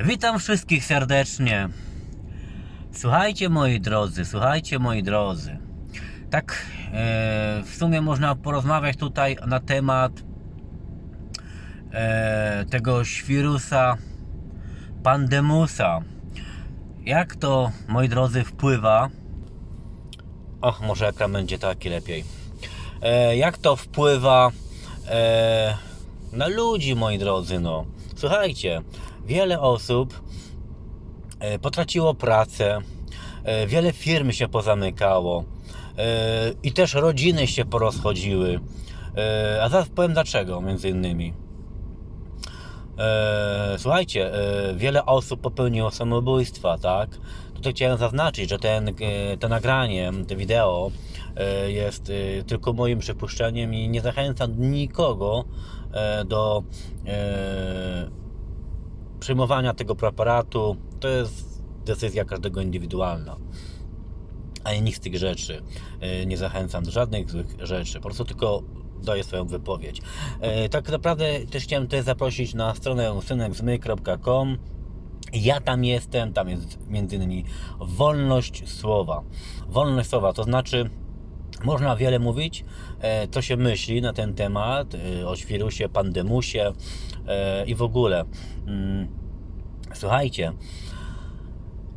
Witam wszystkich serdecznie. Słuchajcie moi drodzy, słuchajcie moi drodzy. Tak e, w sumie można porozmawiać tutaj na temat e, tego świrusa pandemusa. Jak to, moi drodzy, wpływa? Och, może ekran będzie taki lepiej. E, jak to wpływa e, na ludzi, moi drodzy, no. Słuchajcie, wiele osób e, potraciło pracę, e, wiele firm się pozamykało e, i też rodziny się porozchodziły. A zaraz powiem dlaczego, między innymi. Słuchajcie, wiele osób popełniło samobójstwa, tak? Tutaj chciałem zaznaczyć, że ten, to nagranie, to wideo jest tylko moim przypuszczeniem i nie zachęcam nikogo do e, przyjmowania tego preparatu. To jest decyzja każdego indywidualna. A ja nic z tych rzeczy e, nie zachęcam do żadnych złych rzeczy. Po prostu tylko daję swoją wypowiedź. E, Tak naprawdę też chciałem też zaprosić na stronę synekzmy.com. Ja tam jestem, tam jest między innymi wolność słowa. Wolność słowa to znaczy można wiele mówić, e, co się myśli na ten temat, e, o świrusie, pandemusie e, i w ogóle. Mm, Słuchajcie,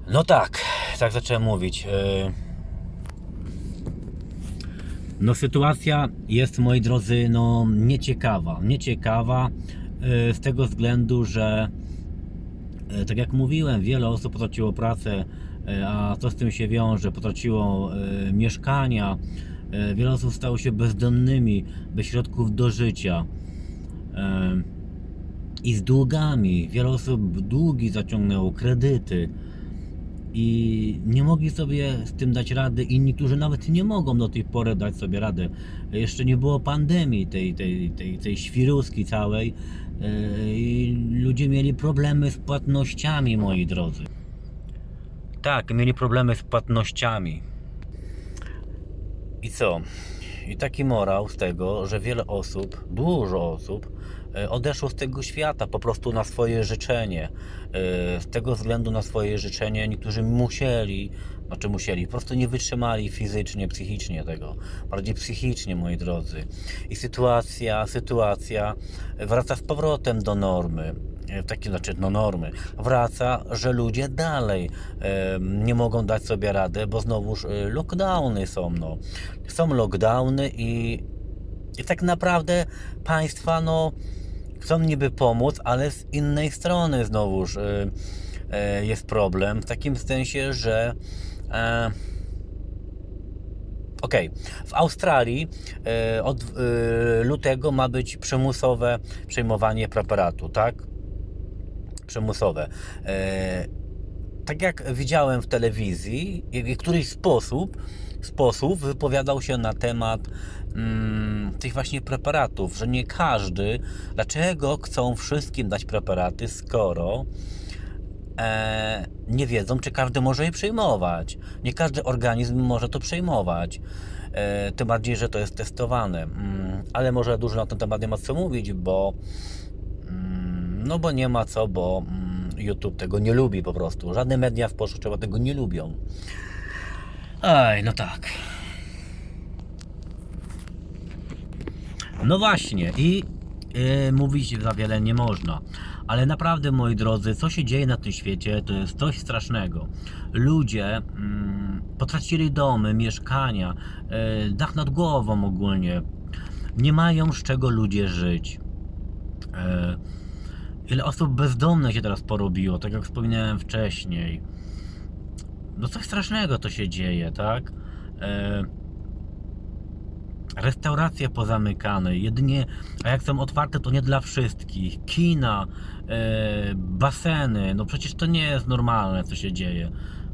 no tak, tak zacząłem mówić. no sytuacja jest, moi drodzy, no nieciekawa. Nieciekawa z tego względu, że tak jak mówiłem, wiele osób potraciło pracę, a co z tym się wiąże? Potraciło e, mieszkania, e, wiele osób stało się bezdomnymi, bez środków do życia. E, I z długami. Wiele osób długi zaciągnęło, kredyty i nie mogli sobie z tym dać rady. Inni, którzy nawet nie mogą do tej pory dać sobie radę. Jeszcze nie było pandemii, tej, tej, tej, tej świruski całej. I ludzie mieli problemy z płatnościami, moi drodzy. Tak, mieli problemy z płatnościami. I co? I taki morał z tego, że wiele osób, dużo osób e, odeszło z tego świata po prostu na swoje życzenie. E, Z tego względu na swoje życzenie niektórzy musieli, znaczy musieli, po prostu nie wytrzymali fizycznie, psychicznie tego. Bardziej psychicznie, moi drodzy. I sytuacja, sytuacja wraca z powrotem do normy. E, Takie znaczy, no normy. Wraca, że ludzie dalej e, nie mogą dać sobie radę, bo znowuż e, lockdowny są, no. Są lockdowny i, i tak naprawdę państwa, no, chcą niby pomóc, ale z innej strony znowuż e, e, jest problem. W takim sensie, że e, Okej, w Australii e, od e, lutego ma być przymusowe przejmowanie preparatu, tak? Przymusowe. E, tak jak widziałem w telewizji, i któryś sposób, sposób wypowiadał się na temat mm, tych właśnie preparatów, że nie każdy, dlaczego chcą wszystkim dać preparaty, skoro e, nie wiedzą, czy każdy może je przyjmować. Nie każdy organizm może to przyjmować. E, tym bardziej, że to jest testowane. Mm, ale może dużo na ten temat nie ma co mówić, bo no bo nie ma co, bo mm, YouTube tego nie lubi po prostu. Żadne media społecznościowe tego nie lubią. Aj, no tak. No właśnie i yy, mówić za wiele nie można. Ale naprawdę, moi drodzy, co się dzieje na tym świecie, to jest coś strasznego. Ludzie mm, potracili domy, mieszkania, yy, dach nad głową ogólnie. Nie mają z czego ludzie żyć. Yy, ile osób bezdomnych się teraz porobiło, tak jak wspominałem wcześniej. No coś strasznego to się dzieje, tak? E, restauracje pozamykane, jedynie, a jak są otwarte, to nie dla wszystkich. Kina, e, baseny, no przecież to nie jest normalne, co się dzieje.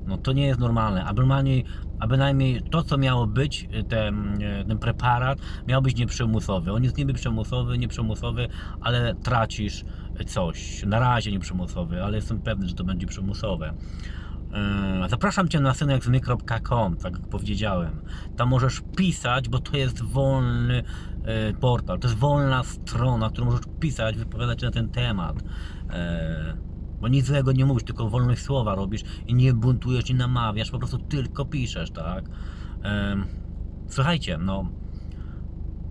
No to nie jest normalne, a bynajmniej, a bynajmniej to, co miało być, e, ten, e, ten preparat, miał być nieprzymusowy. On jest niby przymusowy, nieprzymusowy, ale tracisz coś. Na razie nieprzymusowy, ale jestem pewny, że to będzie przymusowe. Yy, Zapraszam Cię na synekzmy.com, tak jak powiedziałem. Tam możesz pisać, bo to jest wolny yy, portal, to jest wolna strona, którą możesz pisać, wypowiadać na ten temat. Bo nic złego nie mówisz, tylko wolność słowa robisz i nie buntujesz, nie namawiasz, po prostu tylko piszesz, tak? Słuchajcie, no.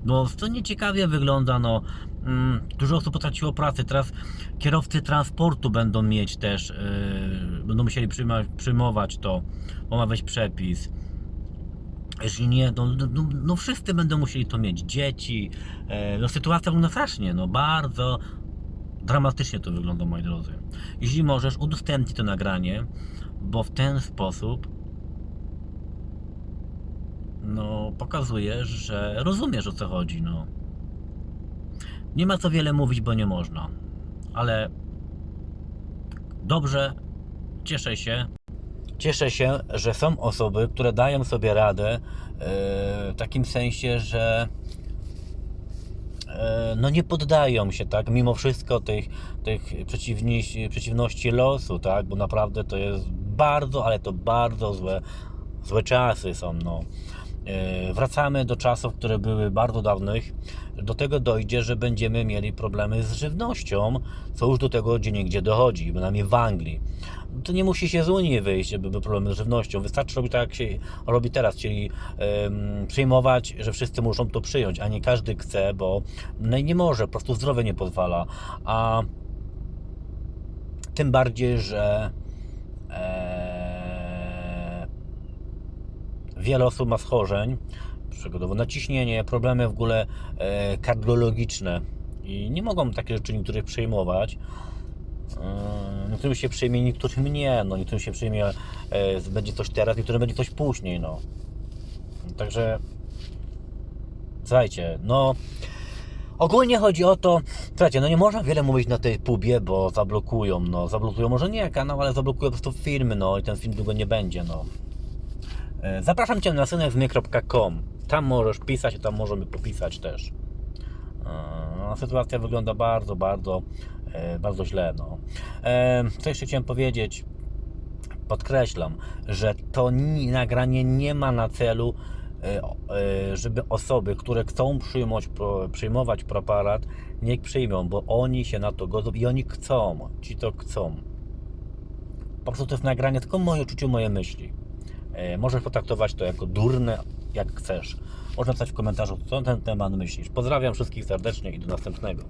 No, to nieciekawie wygląda, no. Mm, dużo osób potraciło pracę. Teraz kierowcy transportu będą mieć też, yy, będą musieli przyjmować, przyjmować to, bo ma wejść przepis. Jeśli nie, no, no, no wszyscy będą musieli to mieć. Dzieci. E, no sytuacja wygląda strasznie, no bardzo dramatycznie to wygląda, moi drodzy. Jeśli możesz, udostępnij to nagranie, bo w ten sposób no pokazujesz, że rozumiesz o co chodzi, no. Nie ma co wiele mówić, bo nie można. Ale dobrze, cieszę się. Cieszę się, że są osoby, które dają sobie radę e, w takim sensie, że no nie poddają się, tak, mimo wszystko tych, tych przeciwności, przeciwności losu, tak, bo naprawdę to jest bardzo, ale to bardzo złe, złe czasy są, no. E, Wracamy do czasów, które były bardzo dawnych. Do tego dojdzie, że będziemy mieli problemy z żywnością, co już do tego gdzie niegdzie dochodzi, bynajmniej w Anglii. To nie musi się z Unii wyjść, żeby były problemy z żywnością. Wystarczy robić tak, jak się robi teraz, czyli przyjmować, że wszyscy muszą to przyjąć, a nie każdy chce, bo no nie może, po prostu zdrowie nie pozwala. A tym bardziej, że e, wiele osób ma schorzeń, przykładowo naciśnienie, problemy w ogóle e, kardiologiczne i nie mogą takie rzeczy niektórych przejmować. E, Niektórym się przyjmie, niektórym nie. No, niektórym się przyjmie, e, będzie coś teraz, niektórym będzie coś później. No. Także słuchajcie, no ogólnie chodzi o to, słuchajcie, no nie można wiele mówić na tej pubie, bo zablokują, no zablokują może nie kanał, ale zablokują po prostu filmy, no i ten film długo nie będzie, no. E, Zapraszam Cię na synek.com. Tam możesz pisać, tam możemy popisać też. E, No, sytuacja wygląda bardzo, bardzo, bardzo źle. No. E, Co jeszcze chciałem powiedzieć? Podkreślam, że to ni- nagranie nie ma na celu, e, e, żeby osoby, które chcą przyjmować, przyjmować preparat, niech przyjmą, bo oni się na to godzą i oni chcą. Ci to chcą. Po prostu to jest nagranie, tylko moje uczucie, moje myśli. E, Możesz potraktować to jako durne, jak chcesz. Można pisać w komentarzu, co na ten temat myślisz. Pozdrawiam wszystkich serdecznie i do następnego.